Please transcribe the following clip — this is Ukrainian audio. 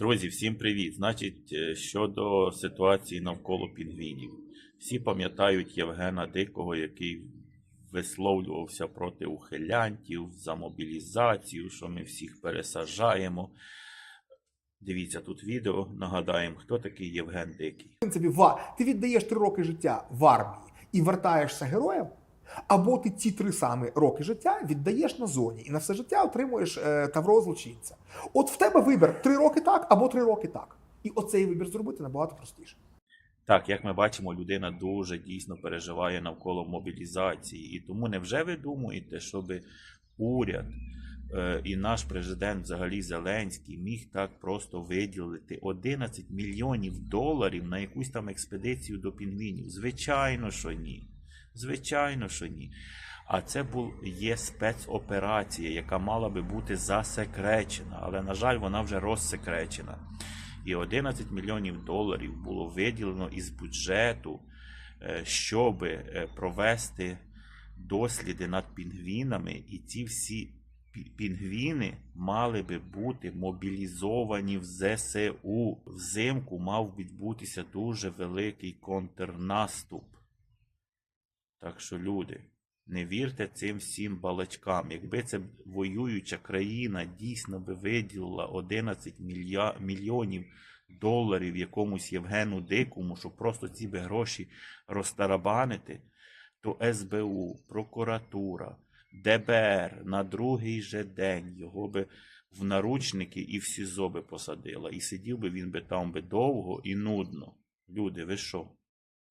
Друзі, всім привіт! Значить, е, щодо ситуації навколо пінгвінів. Всі пам'ятають Євгена Дикого, який висловлювався проти ухилянтів за мобілізацію, що ми всіх пересаджаємо. Дивіться тут відео, нагадаємо, хто такий Євген Дикий. В принципі, ти віддаєш три роки життя в армії і вертаєшся героєм, або ти ці три самі роки життя віддаєш на зоні і на все життя отримуєш е, тавро злочинця. От в тебе вибір три роки так або три роки так. І оцей вибір зробити набагато простіше. Так, як ми бачимо, людина дуже дійсно переживає навколо мобілізації. І тому невже ви думаєте, щоб уряд е, і наш президент, взагалі Зеленський, міг так просто виділити 11 мільйонів доларів на якусь там експедицію до пінгвінів? Звичайно, що ні. Звичайно, що ні. А це був є спецоперація, яка мала би бути засекречена, але, на жаль, вона вже розсекречена. І 11 мільйонів доларів було виділено із бюджету, е, щоб е, провести досліди над пінгвінами, і ці всі пінгвіни мали би бути мобілізовані в ЗСУ. Взимку мав відбутися дуже великий контрнаступ. Так що, люди, не вірте цим всім балачкам. Якби це воююча країна дійсно би виділила 11 мілья... мільйонів доларів якомусь Євгену Дикому, щоб просто ці би гроші розтарабанити, то СБУ, прокуратура, ДБР на другий же день його би в наручники і в СІЗО би посадила. І сидів би він би там би довго і нудно. Люди, ви що?